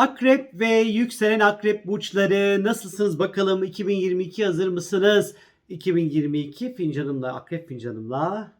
Akrep ve yükselen akrep burçları nasılsınız bakalım 2022 hazır mısınız? 2022 fincanımla akrep fincanımla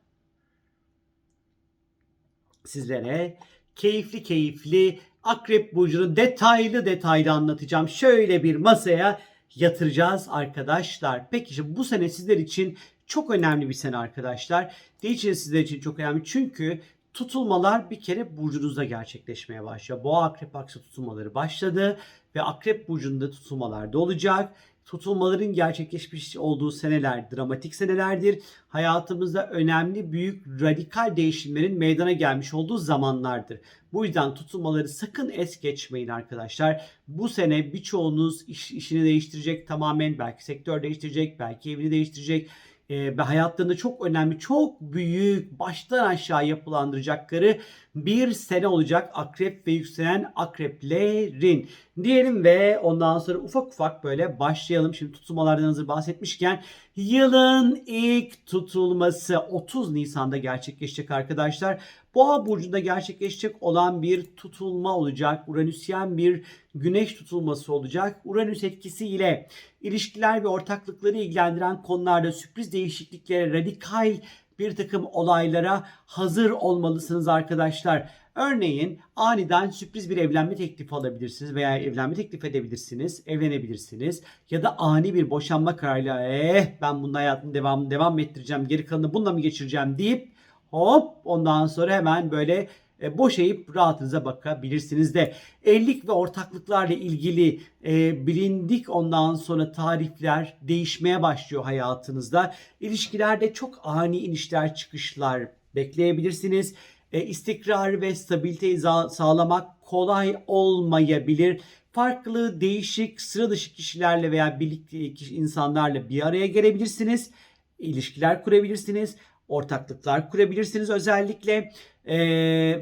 sizlere keyifli keyifli akrep burcunu detaylı detaylı anlatacağım. Şöyle bir masaya yatıracağız arkadaşlar. Peki şimdi bu sene sizler için çok önemli bir sene arkadaşlar. Niçin sizler için çok önemli? Çünkü tutulmalar bir kere burcunuzda gerçekleşmeye başlıyor. Boğa akrep aksı tutulmaları başladı ve akrep burcunda tutulmalar da olacak. Tutulmaların gerçekleşmiş olduğu seneler dramatik senelerdir. Hayatımızda önemli büyük radikal değişimlerin meydana gelmiş olduğu zamanlardır. Bu yüzden tutulmaları sakın es geçmeyin arkadaşlar. Bu sene birçoğunuz iş, işini değiştirecek tamamen belki sektör değiştirecek belki evini değiştirecek e, ve hayatlarında çok önemli, çok büyük, baştan aşağı yapılandıracakları bir sene olacak akrep ve yükselen akreplerin. Diyelim ve ondan sonra ufak ufak böyle başlayalım. Şimdi tutulmalardan hazır bahsetmişken yılın ilk tutulması 30 Nisan'da gerçekleşecek arkadaşlar. Boğa burcunda gerçekleşecek olan bir tutulma olacak. Uranüsyen bir güneş tutulması olacak. Uranüs etkisiyle ilişkiler ve ortaklıkları ilgilendiren konularda sürpriz değişikliklere, radikal bir takım olaylara hazır olmalısınız arkadaşlar. Örneğin aniden sürpriz bir evlenme teklifi alabilirsiniz veya evlenme teklif edebilirsiniz, evlenebilirsiniz ya da ani bir boşanma kararıyla eh ben bunun hayatını devam devam ettireceğim, geri kalanını bununla mı geçireceğim deyip hop ondan sonra hemen böyle e, boşayıp rahatınıza bakabilirsiniz de. Evlilik ve ortaklıklarla ilgili e, bilindik ondan sonra tarifler değişmeye başlıyor hayatınızda. İlişkilerde çok ani inişler çıkışlar bekleyebilirsiniz. E, istikrar ve stabiliteyi sağlamak kolay olmayabilir. Farklı, değişik, sıra dışı kişilerle veya birlikte insanlarla bir araya gelebilirsiniz. İlişkiler kurabilirsiniz ortaklıklar kurabilirsiniz özellikle Ee,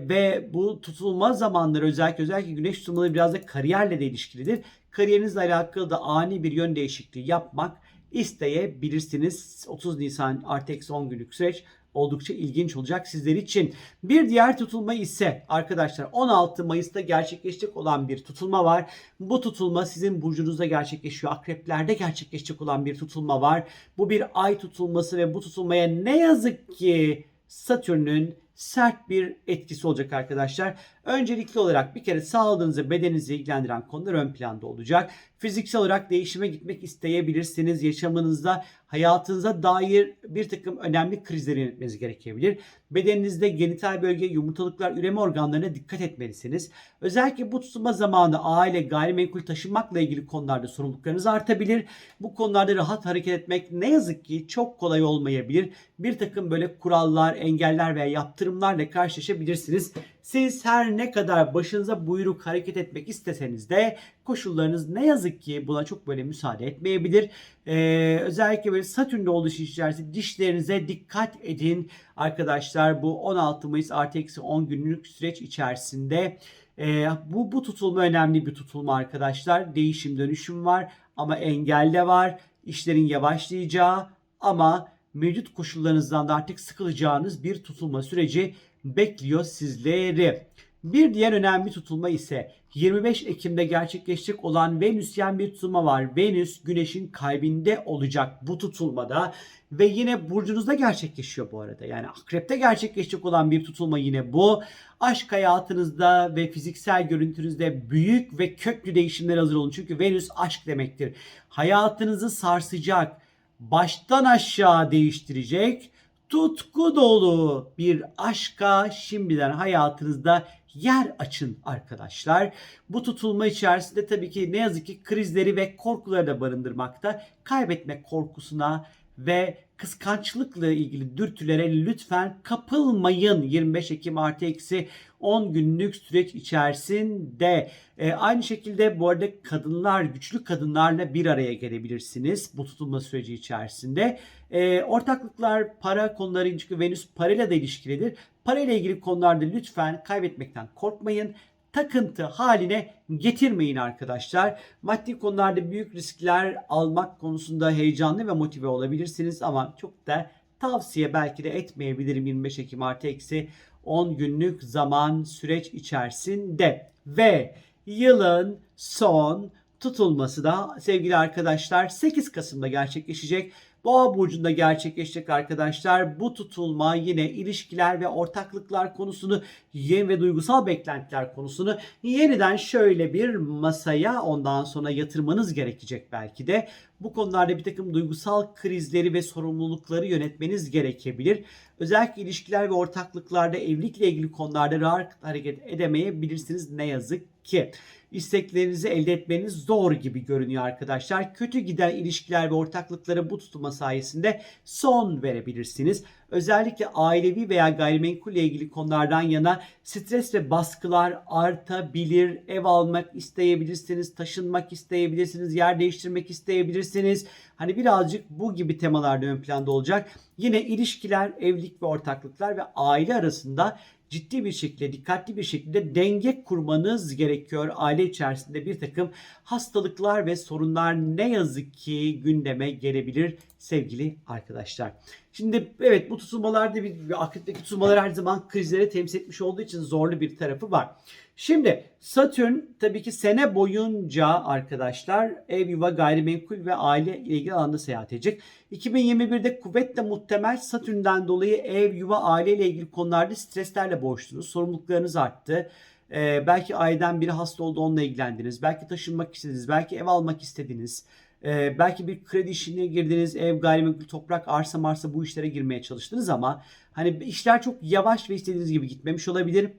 ve bu tutulma zamanları özellikle özellikle güneş tutulmaları biraz da kariyerle de ilişkilidir. Kariyerinizle alakalı da ani bir yön değişikliği yapmak isteyebilirsiniz. 30 Nisan artı eksi 10 günlük süreç oldukça ilginç olacak sizler için. Bir diğer tutulma ise arkadaşlar 16 Mayıs'ta gerçekleşecek olan bir tutulma var. Bu tutulma sizin burcunuzda gerçekleşiyor. Akreplerde gerçekleşecek olan bir tutulma var. Bu bir ay tutulması ve bu tutulmaya ne yazık ki Satürn'ün sert bir etkisi olacak arkadaşlar. Öncelikli olarak bir kere sağlığınızı, bedeninizi ilgilendiren konular ön planda olacak. Fiziksel olarak değişime gitmek isteyebilirsiniz. Yaşamınızda, hayatınıza dair bir takım önemli krizleri yönetmeniz gerekebilir. Bedeninizde genital bölge, yumurtalıklar, üreme organlarına dikkat etmelisiniz. Özellikle bu tutulma zamanı aile, gayrimenkul taşınmakla ilgili konularda sorumluluklarınız artabilir. Bu konularda rahat hareket etmek ne yazık ki çok kolay olmayabilir. Bir takım böyle kurallar, engeller veya yaptırımlarla karşılaşabilirsiniz. Siz her ne kadar başınıza buyruk hareket etmek isteseniz de koşullarınız ne yazık ki buna çok böyle müsaade etmeyebilir. Ee, özellikle böyle Satürn'de oluşu içerisinde dişlerinize dikkat edin arkadaşlar. Bu 16 Mayıs artı eksi 10 günlük süreç içerisinde ee, bu, bu tutulma önemli bir tutulma arkadaşlar. Değişim dönüşüm var ama engel de var. İşlerin yavaşlayacağı ama mevcut koşullarınızdan da artık sıkılacağınız bir tutulma süreci bekliyor sizleri. Bir diğer önemli tutulma ise 25 Ekim'de gerçekleşecek olan Venüsyen bir tutulma var. Venüs Güneş'in kalbinde olacak bu tutulmada ve yine burcunuzda gerçekleşiyor bu arada. Yani akrepte gerçekleşecek olan bir tutulma yine bu. Aşk hayatınızda ve fiziksel görüntünüzde büyük ve köklü değişimler hazır olun. Çünkü Venüs aşk demektir. Hayatınızı sarsacak, baştan aşağı değiştirecek tutku dolu bir aşka şimdiden hayatınızda yer açın arkadaşlar. Bu tutulma içerisinde tabii ki ne yazık ki krizleri ve korkuları da barındırmakta. Kaybetme korkusuna ve kıskançlıkla ilgili dürtülere lütfen kapılmayın. 25 Ekim artı eksi 10 günlük süreç içerisinde. E, aynı şekilde bu arada kadınlar, güçlü kadınlarla bir araya gelebilirsiniz bu tutulma süreci içerisinde. E, ortaklıklar, para konuları çünkü Venüs parayla da ilişkilidir. Parayla ilgili konularda lütfen kaybetmekten korkmayın takıntı haline getirmeyin arkadaşlar. Maddi konularda büyük riskler almak konusunda heyecanlı ve motive olabilirsiniz ama çok da tavsiye belki de etmeyebilirim 25 Ekim artı eksi 10 günlük zaman süreç içerisinde ve yılın son tutulması da sevgili arkadaşlar 8 Kasım'da gerçekleşecek. Boğa burcunda gerçekleşecek arkadaşlar. Bu tutulma yine ilişkiler ve ortaklıklar konusunu yeni ve duygusal beklentiler konusunu yeniden şöyle bir masaya ondan sonra yatırmanız gerekecek belki de. Bu konularda bir takım duygusal krizleri ve sorumlulukları yönetmeniz gerekebilir. Özellikle ilişkiler ve ortaklıklarda evlilikle ilgili konularda rahat hareket edemeyebilirsiniz ne yazık ki. İsteklerinizi elde etmeniz zor gibi görünüyor arkadaşlar. Kötü giden ilişkiler ve ortaklıklara bu tutulma sayesinde son verebilirsiniz. Özellikle ailevi veya gayrimenkulle ilgili konulardan yana stres ve baskılar artabilir. Ev almak isteyebilirsiniz, taşınmak isteyebilirsiniz, yer değiştirmek isteyebilirsiniz. Hani birazcık bu gibi temalarda ön planda olacak. Yine ilişkiler, evlilik ve ortaklıklar ve aile arasında ciddi bir şekilde, dikkatli bir şekilde denge kurmanız gerekiyor. Aile içerisinde bir takım hastalıklar ve sorunlar ne yazık ki gündeme gelebilir sevgili arkadaşlar. Şimdi evet bu tutulmalarda bir, akretteki tutulmalar her zaman krizleri temsil etmiş olduğu için zorlu bir tarafı var. Şimdi Satürn tabii ki sene boyunca arkadaşlar ev, yuva, gayrimenkul ve aile ile ilgili alanda seyahat edecek. 2021'de kuvvetle muhtemel Satürn'den dolayı ev, yuva, aile ile ilgili konularda streslerle boğuştunuz. Sorumluluklarınız arttı. Ee, belki aileden biri hasta oldu onunla ilgilendiniz. Belki taşınmak istediniz. Belki ev almak istediniz. Ee, belki bir kredi işine girdiniz. Ev, gayrimenkul, toprak, arsa marsa bu işlere girmeye çalıştınız ama hani işler çok yavaş ve istediğiniz gibi gitmemiş olabilir.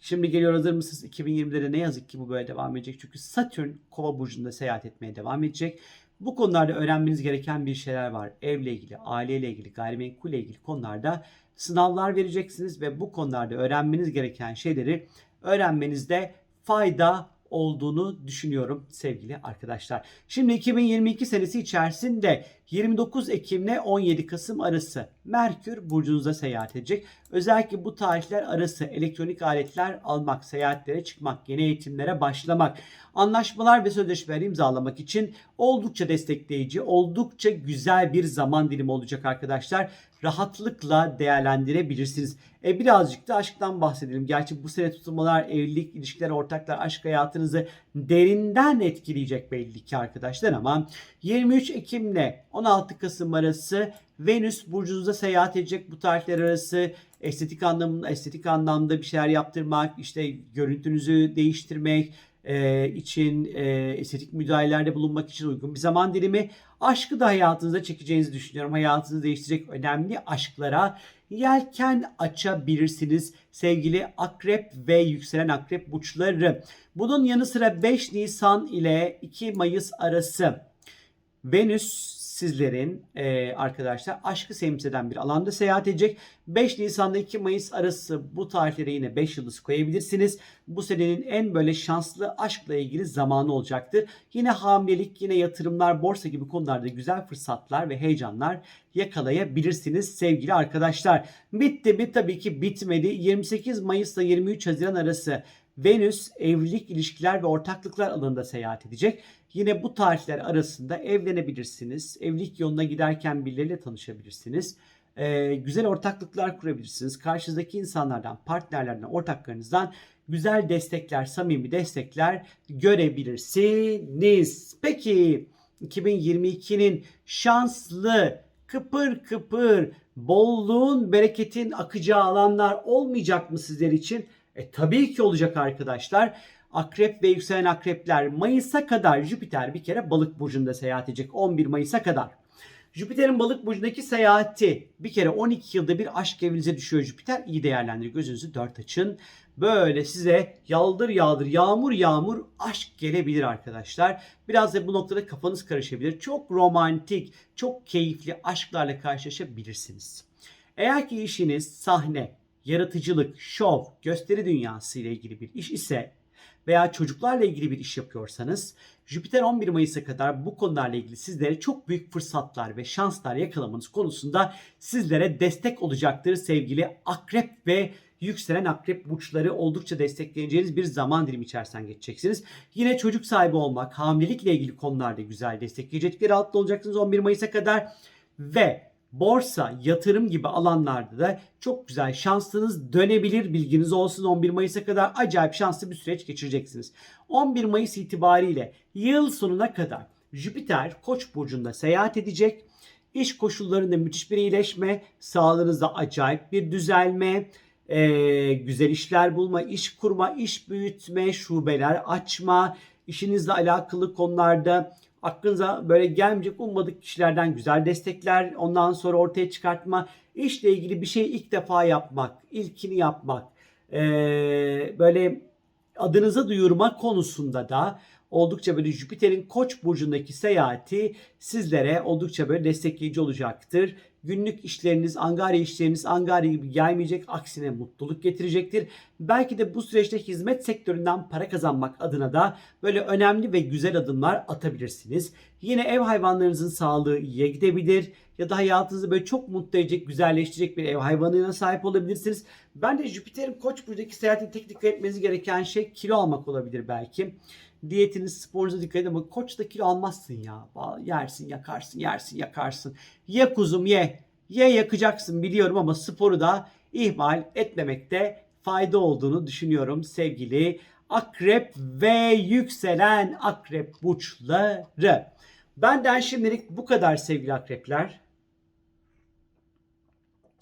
Şimdi geliyor hazır mısınız? 2020'de de ne yazık ki bu böyle devam edecek. Çünkü Satürn kova burcunda seyahat etmeye devam edecek. Bu konularda öğrenmeniz gereken bir şeyler var. Evle ilgili, aileyle ilgili, gayrimenkulle ilgili konularda sınavlar vereceksiniz ve bu konularda öğrenmeniz gereken şeyleri öğrenmenizde fayda olduğunu düşünüyorum sevgili arkadaşlar. Şimdi 2022 senesi içerisinde 29 Ekim ile 17 Kasım arası Merkür burcunuza seyahat edecek. Özellikle bu tarihler arası elektronik aletler almak, seyahatlere çıkmak, yeni eğitimlere başlamak, anlaşmalar ve sözleşmeler imzalamak için oldukça destekleyici, oldukça güzel bir zaman dilimi olacak arkadaşlar. Rahatlıkla değerlendirebilirsiniz. E birazcık da aşktan bahsedelim. Gerçi bu sene tutulmalar, evlilik, ilişkiler, ortaklar, aşk hayatınızı derinden etkileyecek belli ki arkadaşlar ama 23 Ekim ile 16 Kasım arası Venüs burcunuzda seyahat edecek bu tarihler arası estetik anlamında estetik anlamda bir şeyler yaptırmak, işte görüntünüzü değiştirmek, e, için e, estetik müdahalelerde bulunmak için uygun bir zaman dilimi. Aşkı da hayatınıza çekeceğinizi düşünüyorum. Hayatınızı değiştirecek önemli aşklara yelken açabilirsiniz sevgili akrep ve yükselen akrep burçları. Bunun yanı sıra 5 Nisan ile 2 Mayıs arası Venüs sizlerin e, arkadaşlar aşkı temsil eden bir alanda seyahat edecek. 5 Nisan'da 2 Mayıs arası bu tarihlere yine 5 yıldız koyabilirsiniz. Bu senenin en böyle şanslı aşkla ilgili zamanı olacaktır. Yine hamilelik, yine yatırımlar, borsa gibi konularda güzel fırsatlar ve heyecanlar yakalayabilirsiniz sevgili arkadaşlar. Bitti mi? Tabii ki bitmedi. 28 Mayıs ile 23 Haziran arası Venüs evlilik, ilişkiler ve ortaklıklar alanında seyahat edecek. Yine bu tarihler arasında evlenebilirsiniz. Evlilik yoluna giderken birileriyle tanışabilirsiniz. Ee, güzel ortaklıklar kurabilirsiniz. Karşınızdaki insanlardan, partnerlerden, ortaklarınızdan güzel destekler, samimi destekler görebilirsiniz. Peki 2022'nin şanslı, kıpır kıpır, bolluğun, bereketin akacağı alanlar olmayacak mı sizler için? E tabii ki olacak arkadaşlar. Akrep ve yükselen akrepler Mayıs'a kadar Jüpiter bir kere balık burcunda seyahat edecek 11 Mayıs'a kadar. Jüpiter'in balık burcundaki seyahati bir kere 12 yılda bir aşk evinize düşüyor Jüpiter. İyi değerlendirin gözünüzü dört açın. Böyle size yaldır yağdır yağmur yağmur aşk gelebilir arkadaşlar. Biraz da bu noktada kafanız karışabilir. Çok romantik, çok keyifli aşklarla karşılaşabilirsiniz. Eğer ki işiniz sahne, yaratıcılık, şov, gösteri dünyası ile ilgili bir iş ise veya çocuklarla ilgili bir iş yapıyorsanız Jüpiter 11 Mayıs'a kadar bu konularla ilgili sizlere çok büyük fırsatlar ve şanslar yakalamanız konusunda sizlere destek olacaktır sevgili akrep ve yükselen akrep burçları oldukça destekleyeceğiniz bir zaman dilimi içerisinden geçeceksiniz. Yine çocuk sahibi olmak, hamilelikle ilgili konularda güzel destekleyecekleri altında olacaksınız 11 Mayıs'a kadar ve borsa, yatırım gibi alanlarda da çok güzel şansınız dönebilir bilginiz olsun. 11 Mayıs'a kadar acayip şanslı bir süreç geçireceksiniz. 11 Mayıs itibariyle yıl sonuna kadar Jüpiter Koç burcunda seyahat edecek. İş koşullarında müthiş bir iyileşme, sağlığınızda acayip bir düzelme, eee, güzel işler bulma, iş kurma, iş büyütme, şubeler açma, işinizle alakalı konularda aklınıza böyle gelmeyecek ummadık kişilerden güzel destekler, ondan sonra ortaya çıkartma, işle ilgili bir şeyi ilk defa yapmak, ilkini yapmak, eee, böyle adınıza duyurma konusunda da oldukça böyle Jüpiter'in Koç burcundaki seyahati sizlere oldukça böyle destekleyici olacaktır. Günlük işleriniz, angarya işleriniz angarya gibi gelmeyecek, aksine mutluluk getirecektir. Belki de bu süreçte hizmet sektöründen para kazanmak adına da böyle önemli ve güzel adımlar atabilirsiniz. Yine ev hayvanlarınızın sağlığı iyiye gidebilir ya da hayatınızı böyle çok mutlu edecek, güzelleştirecek bir ev hayvanına sahip olabilirsiniz. Ben de Jüpiter'in Koç burcundaki seyahatin tek dikkat etmeniz gereken şey kilo almak olabilir belki. Diyetiniz, sporunuza dikkat edin ama koçta kilo almazsın ya. Yersin, yakarsın, yersin, yakarsın. Ye kuzum ye. Ye yakacaksın biliyorum ama sporu da ihmal etmemekte fayda olduğunu düşünüyorum sevgili akrep ve yükselen akrep burçları. Benden şimdilik bu kadar sevgili akrepler.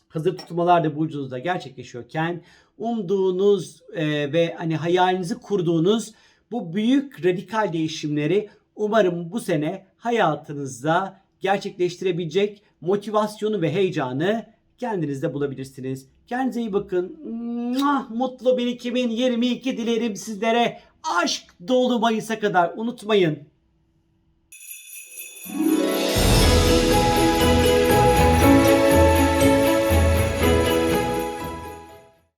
Hazır tutulmalar da burcunuzda gerçekleşiyorken umduğunuz e, ve hani hayalinizi kurduğunuz bu büyük radikal değişimleri umarım bu sene hayatınızda gerçekleştirebilecek motivasyonu ve heyecanı kendinizde bulabilirsiniz. Kendinize iyi bakın. Mutlu bir 2022 dilerim sizlere. Aşk dolu Mayıs'a kadar unutmayın.